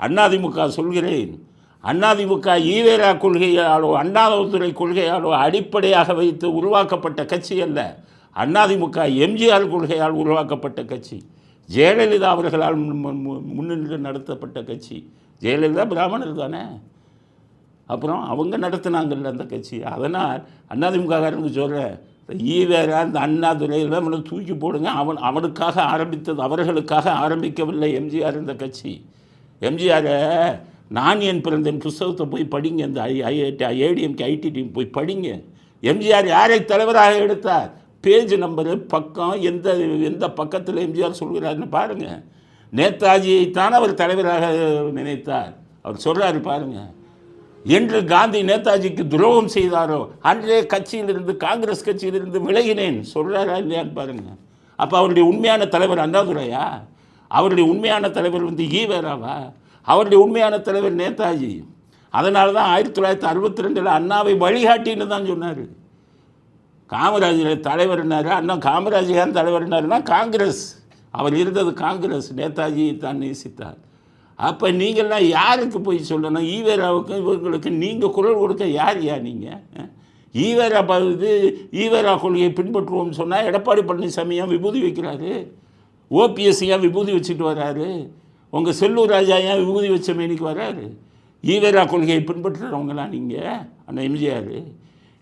அதிமுக சொல்கிறேன். அண்ணாதிமுக ஈவேரா கொள்கையாலோ அண்ணாதுரை கொள்கையாலோ அடிப்படையாக வைத்து உருவாக்கப்பட்ட கட்சி அல்ல. அண்ணாதிமுக எம்ஜிஆர் கொள்கையால் உருவாக்கப்பட்ட கட்சி. ஜெயலலிதா அவர்களால் முன்- முன்னின்று நடத்தப்பட்ட கட்சி. ஜெயலலிதா பிராமணர் தானே? அப்புறம் அவங்க நடத்தினாங்கல்ல அந்த கட்சி. அதனால் அதிமுககாரனுக்கு சொல்கிறேன் ஈவேரா இந்த அண்ணாதுரை எல்லாம் அவனை தூக்கி போடுங்க. அவன் அவனுக்காக ஆரம்பித்தது அவர்களுக்காக ஆரம்பிக்கவில்லை எம்ஜிஆர் இந்த கட்சி. எம்ஜிஆரை நான் என் பிறந்தேன்? புஸ்தகத்தை போய் படிங்க. இந்த I IIT ADMK IT team போய் படிங்க. எம்ஜிஆர் யாரை தலைவராக எடுத்தார்? பேஜ் நம்பரு பக்கம் எந்த எந்த பக்கத்தில் எம்ஜிஆர் சொல்கிறாருன்னு பாருங்கள் நேதாஜியை தான் அவர் தலைவராக நினைத்தார். அவர் சொல்கிறாரு பாருங்கள் என்று காந்தி நேதாஜிக்கு துரோகம் செய்தாரோ? அன்றே கட்சியிலிருந்து காங்கிரஸ் கட்சியிலிருந்து விலகினேன். சொல்கிறாரா இல்லையான்னு பாருங்கள் அப்போ அவருடைய உண்மையான தலைவர் அண்ணாதுரையா? அவருடைய உண்மையான தலைவர் வந்து ஈவேராவா அவருடைய உண்மையான தலைவர் நேதாஜி அதனால தான் ஆயிரத்தி தொள்ளாயிரத்தி அறுபத்தி ரெண்டில் அண்ணாவை வழிகாட்டின்னு தான் சொன்னார். காமராஜர் தலைவர்னார் அண்ணா காமராஜர் ஏன் தலைவர்னாருன்னா காங்கிரஸ். அவர் இருந்தது காங்கிரஸ். நேதாஜி தான் நேசித்தார். அப்போ நீங்கள்லாம் யாருக்கு போய் சொல்லணும்? ஈவேராவுக்கும் இவங்களுக்கு நீங்கள் குரல் கொடுக்க யார் யா நீங்கள் ஈவேரா இது ஈவேரா கொள்கையை பின்பற்றுவோம்னு சொன்னால் எடப்பாடி பழனிசாமியாக விபூதி வைக்கிறாரு? ஓபிஎஸ் ஏன் விபூதி வச்சுட்டு வராரு? உங்கள் செல்லூர் ராஜா ஏன் விபூதி வச்ச மேனிக்கு வராரு? ஈவேரா கொள்கையை பின்பற்றுறவங்களாம் நீங்கள் அண்ணா எம்ஜிஆர்.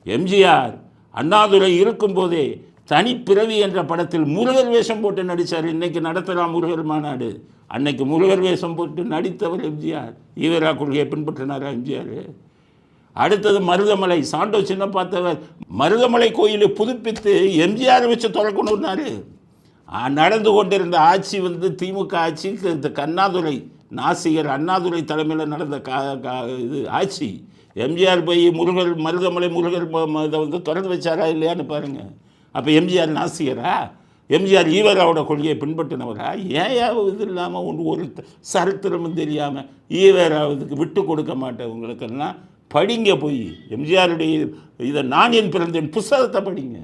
எம்ஜிஆர் அண்ணாதுரை இருக்கும்போதே தனிப்பிறவி என்ற படத்தில் முருகர் வேஷம் போட்டு நடித்தார் இன்றைக்கி நடத்தலாம் முருகர் மாநாடு. அன்னைக்கு முருகர் வேஷம் போட்டு நடித்தவர் எம்ஜிஆர். ஈவேரா கொள்கையை பின்பற்றினாரா எம்ஜிஆர்? அடுத்தது மருதமலை. சாண்டோ சின்ன பார்த்தவர் மருதமலை கோயிலை புதுப்பித்து எம்ஜிஆர் வச்சு திறக்கணுன்னாரு நடந்து கொண்டிருந்த ஆட்சி வந்து திமுக ஆட்சி இந்த கண்ணாதுரை நாசிகர் அண்ணாதுரை தலைமையில் நடந்த கா கா- இது ஆட்சி. எம்ஜிஆர் போய் முருகர் மருதமலை முருகர் இதை வந்து திறந்து வச்சாரா இல்லையான்னு பாருங்கள் அப்போ எம்ஜிஆர் நாசிகரா? எம்ஜிஆர் ஈவராவோட கொள்கையை பின்பற்றினவரா? ஏன் இது இல்லாமல் ஒன்று ஒரு சரித்திரமும் தெரியாமல் ஈவராவதுக்கு விட்டு கொடுக்க மாட்டேன் உங்களுக்கெல்லாம் படிங்க போய். எம்ஜிஆருடைய இதை நான் என் பிறந்தேன் புஸ்தகத்தை படிங்க.